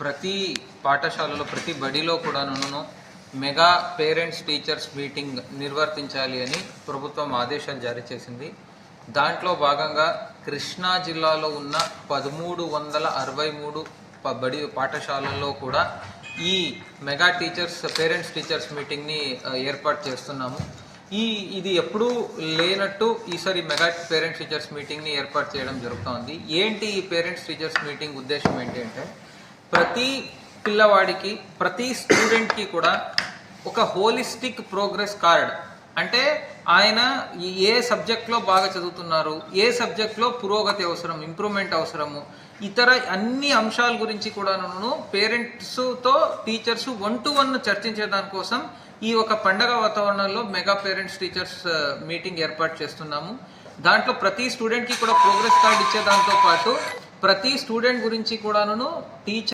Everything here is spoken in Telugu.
ప్రతి పాఠశాలలో ప్రతి బడిలో కూడాను మెగా పేరెంట్స్ టీచర్స్ మీటింగ్ నిర్వర్తించాలి అని ప్రభుత్వం ఆదేశాలు జారీ చేసింది. దాంట్లో భాగంగా కృష్ణా జిల్లాలో ఉన్న పదమూడు వందల అరవై మూడు ప- బడి పాఠశాలల్లో కూడా ఈ మెగా టీచర్స్ పేరెంట్స్ టీచర్స్ మీటింగ్ని ఏర్పాటు చేస్తున్నాము. ఈ ఇది ఎప్పుడూ లేనట్టు ఈసారి మెగా పేరెంట్స్ టీచర్స్ మీటింగ్ని ఏర్పాటు చేయడం జరుగుతోంది. ఏంటి ఈ పేరెంట్స్ టీచర్స్ మీటింగ్ ఉద్దేశం ఏంటి అంటే ప్రతి పిల్లవాడికి ప్రతి స్టూడెంట్కి కూడా ఒక హోలిస్టిక్ ప్రోగ్రెస్ కార్డ్. అంటే ఆయన ఏ సబ్జెక్ట్లో బాగా చదువుతున్నారు ఏ సబ్జెక్ట్లో పురోగతి అవసరం ఇంప్రూవ్మెంట్ అవసరము ఇతర అన్ని అంశాల గురించి కూడాను పేరెంట్స్తో టీచర్స్ వన్ టు వన్ చర్చించే దానికోసం ఈ ఒక పండగ వాతావరణంలో మెగా పేరెంట్స్ టీచర్స్ మీటింగ్ ఏర్పాటు చేస్తున్నాము. దాంట్లో ప్రతి స్టూడెంట్కి కూడా ప్రోగ్రెస్ కార్డ్ ఇచ్చే దాంతో పాటు ప్రతి స్టూడెంట్ గురించి కూడాను టీచర్